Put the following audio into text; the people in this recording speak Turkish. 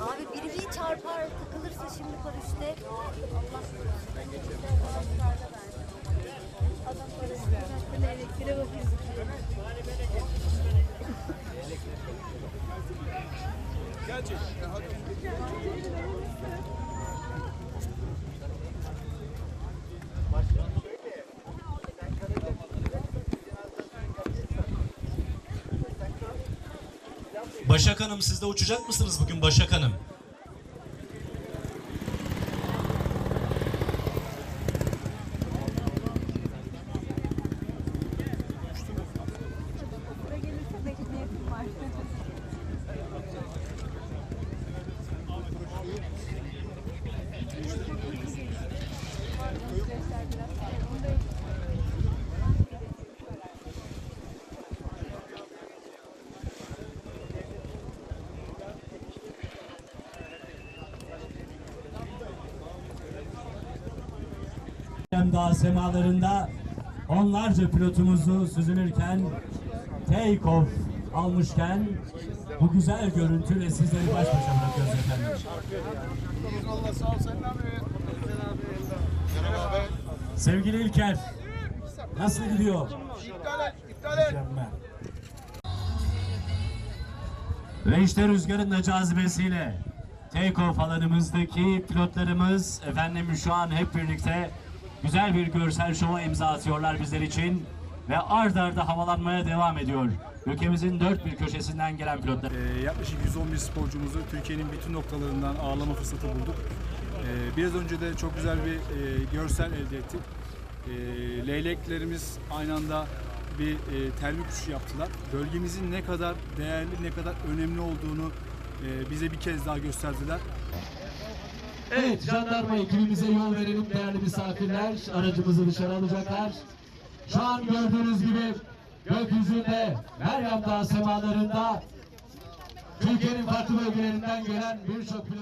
Abi biri bir çarpar takılırsa şimdi paraşüte. Allah Adam paraşütü elektriğe bakıyor. Başak Hanım siz de uçacak mısınız bugün Başak Hanım? Hem Dağ semalarında onlarca pilotumuzu süzülürken take off almışken bu güzel görüntüyle sizleri baş başa bırakıyoruz efendim. Sevgili İlker, nasıl gidiyor? İptal et, iptal et. Ve işte rüzgarın da cazibesiyle take-off alanımızdaki pilotlarımız efendim şu an hep birlikte güzel bir görsel şova imza atıyorlar bizler için ve ard arda havalanmaya devam ediyor. Ülkemizin dört bir köşesinden gelen pilotlar. Ee, yaklaşık 111 sporcumuzu Türkiye'nin bütün noktalarından ağırlama fırsatı bulduk. Ee, biraz önce de çok güzel bir e, görsel elde ettik. Ee, leyleklerimiz aynı anda bir e, termik uçuş yaptılar. Bölgemizin ne kadar değerli, ne kadar önemli olduğunu e, bize bir kez daha gösterdiler. Evet, jandarma ekibimize yol verelim değerli misafirler. Aracımızı dışarı alacaklar. Şu an gördüğünüz gibi gökyüzünde Meryem Dağı semalarında Türkiye'nin farklı bölgelerinden gelen birçok pilot